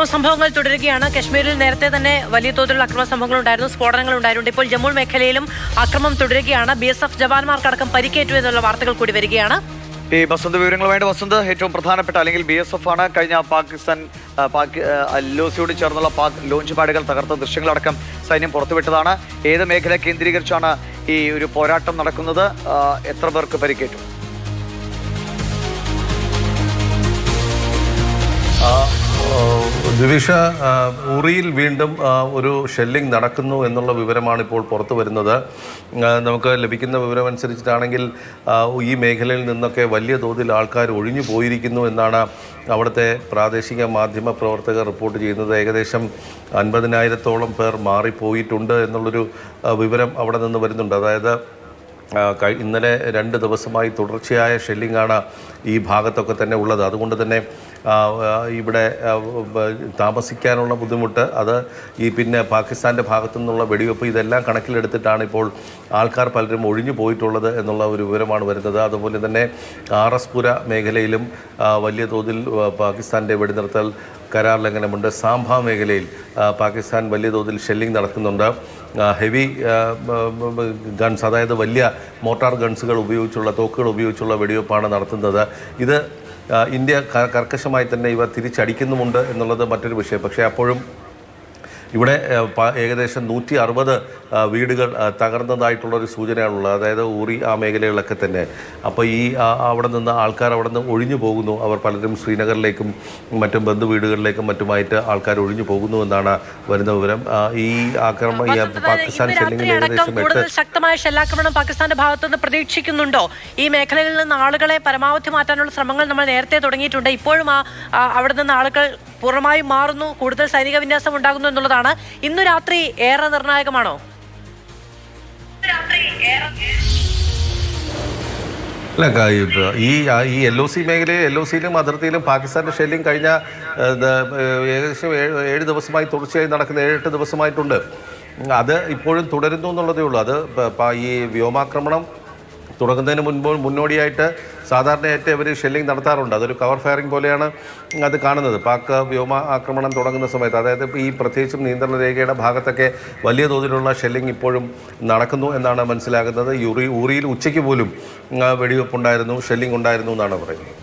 അക്രമ സംഭവങ്ങൾ തുടരുകയാണ്. കശ്മീരിൽ നേരത്തെ തന്നെ വലിയ തോതിലുള്ള അക്രമ സംഭവങ്ങൾ ഉണ്ടായിരുന്നു സ്ഫോടനങ്ങൾ ഉണ്ടായിട്ടുണ്ട്. ഇപ്പോൾ ജമ്മു മേഖലയിലും അക്രമം തുടരുകയാണ്. ബി എസ് എഫ് ജവാന്മാർക്കടക്കം പരിക്കേറ്റു എന്നുള്ള വാർത്തകൾ കൂടി വരികയാണ്. ഈ വസന്ത് വിവരങ്ങളുമായിട്ട് വസന്ത് ഏറ്റവും പ്രധാനപ്പെട്ട അല്ലെങ്കിൽ ബി എസ് എഫ് ആണ്. കഴിഞ്ഞ പാകിസ്ഥാൻ പാക് ലോസിയോട് ചേർന്നുള്ള പാക് ലോഞ്ച് പാഡുകൾ തകർത്ത ദൃശ്യങ്ങളടക്കം സൈന്യം പുറത്തുവിട്ടതാണ്. ഏത് മേഖല കേന്ദ്രീകരിച്ചാണ് ഈ ഒരു പോരാട്ടം നടക്കുന്നത്? എത്ര പേർക്ക് പരിക്കേറ്റു? ദിവിഷ ഉറിയിൽ വീണ്ടും ഒരു ഷെല്ലിംഗ് നടക്കുന്നു എന്നുള്ള വിവരമാണ് ഇപ്പോൾ പുറത്തു വരുന്നത്. നമുക്ക് ലഭിക്കുന്ന വിവരം അനുസരിച്ചിട്ടാണെങ്കിൽ ഈ മേഖലയിൽ നിന്നൊക്കെ വലിയ തോതിൽ ആൾക്കാർ ഒഴിഞ്ഞു പോയിരിക്കുന്നു എന്നാണ് അവിടുത്തെ പ്രാദേശിക മാധ്യമ പ്രവർത്തകർ റിപ്പോർട്ട് ചെയ്യുന്നത്. ഏകദേശം അൻപതിനായിരത്തോളം പേർ മാറിപ്പോയിട്ടുണ്ട് എന്നുള്ളൊരു വിവരം അവിടെ നിന്ന് വരുന്നുണ്ട്. അതായത് ഇന്നലെ രണ്ട് ദിവസമായി തുടർച്ചയായ ഷെല്ലിങ്ങാണ് ഈ ഭാഗത്തൊക്കെ തന്നെ ഉള്ളത്. അതുകൊണ്ട് തന്നെ ഇവിടെ താമസിക്കാനുള്ള ബുദ്ധിമുട്ട് അത് ഈ പിന്നെ പാകിസ്ഥാന്റെ ഭാഗത്തു നിന്നുള്ള വെടിവെപ്പ് ഇതെല്ലാം കണക്കിലെടുത്തിട്ടാണ് ഇപ്പോൾ ആൾക്കാർ പലരും ഒഴിഞ്ഞു പോയിട്ടുള്ളത് എന്നുള്ള ഒരു വിവരമാണ് വരുന്നത്. അതുപോലെ തന്നെ ആർ എസ് പുര മേഖലയിലും വലിയ തോതിൽ പാകിസ്ഥാന്റെ വെടിനിർത്തൽ കരാർ ലംഘനമുണ്ട് സാംഭ മേഖലയിൽ പാകിസ്ഥാൻ വലിയ തോതിൽ ഷെല്ലിംഗ് നടക്കുന്നുണ്ട്. ഹെവി ഗൺസ് അതായത് വലിയ മോട്ടാർ ഗൺസുകൾ ഉപയോഗിച്ചുള്ള തോക്കുകൾ ഉപയോഗിച്ചുള്ള വെടിവെപ്പാണ് നടത്തുന്നത്. ഇത് ഇന്ത്യ കർക്കശമായി തന്നെ ഇവ തിരിച്ചടിക്കുന്നുമുണ്ട് എന്നുള്ളത് മറ്റൊരു വിഷയം. പക്ഷേ അപ്പോഴും ഇവിടെ ഏകദേശം നൂറ്റി അറുപത് വീടുകൾ തകർന്നതായിട്ടുള്ള തകർന്നതായിട്ടുള്ളൊരു സൂചനയാണുള്ളത്. അതായത് ഊറി ആ മേഖലകളിലൊക്കെ തന്നെ. അപ്പോൾ ഈ അവിടെ നിന്ന് ആൾക്കാർ അവിടെ നിന്ന് ഒഴിഞ്ഞു പോകുന്നു. അവർ പലരും ശ്രീനഗറിലേക്കും മറ്റും ബന്ധു വീടുകളിലേക്കും മറ്റുമായിട്ട് ആൾക്കാർ ഒഴിഞ്ഞു പോകുന്നു എന്നാണ് വരുന്ന വിവരം. ഈ ആക്രമണം പാകിസ്ഥാൻ കൂടുതൽ ശക്തമായ ഷെല്ലാക്രമണം പാകിസ്ഥാന്റെ ഭാഗത്തു നിന്ന് പ്രതീക്ഷിക്കുന്നുണ്ടോ? ഈ മേഖലകളിൽ നിന്ന് ആളുകളെ പരമാവധി മാറ്റാനുള്ള ശ്രമങ്ങൾ നമ്മൾ നേരത്തെ തുടങ്ങിയിട്ടുണ്ട്. ഇപ്പോഴും ആ, അവിടെ നിന്ന് ആളുകൾ പൂർണമായും മാറുന്നു. കൂടുതൽ സൈനിക വിന്യാസം ഉണ്ടാകുന്നു എന്നുള്ളതാണ്. ഇന്നു രാത്രി ഏറെ നിർണായകമാണോ? അല്ല ഈ ഈ എൽ ഒ സി മേഖലയിൽ എൽ ഒ സിയിലും അതിർത്തിയിലും പാകിസ്ഥാന്റെ ഷെല്ലിംഗ് കഴിഞ്ഞ ഏകദേശം ഏഴ് ദിവസമായി തുടർച്ചയായി നടക്കുന്ന ഏഴെട്ട് ദിവസമായിട്ടുണ്ട്. അത് ഇപ്പോഴും തുടരുന്നു എന്നുള്ളതേ ഉള്ളൂ. അത് ഈ വ്യോമാക്രമണം തുടങ്ങുന്നതിന് മുൻപ് മുന്നോടിയായിട്ട് സാധാരണയായിട്ട് അവർ ഷെല്ലിംഗ് നടത്താറുണ്ട്. അതൊരു കവർ ഫയറിംഗ് പോലെയാണ് അത് കാണുന്നത്. പാക് വ്യോമ ആക്രമണം തുടങ്ങുന്ന സമയത്ത് അതായത് ഈ പ്രത്യേകിച്ചും നിയന്ത്രണ രേഖയുടെ ഭാഗത്തൊക്കെ വലിയ തോതിലുള്ള ഷെല്ലിംഗ് ഇപ്പോഴും നടക്കുന്നു എന്നാണ് മനസ്സിലാകുന്നത്. യുറി ഊറിയിൽ ഉച്ചയ്ക്ക് പോലും വെടിവെപ്പുണ്ടായിരുന്നു ഷെല്ലിംഗ് ഉണ്ടായിരുന്നു എന്നാണ് പറയുന്നത്.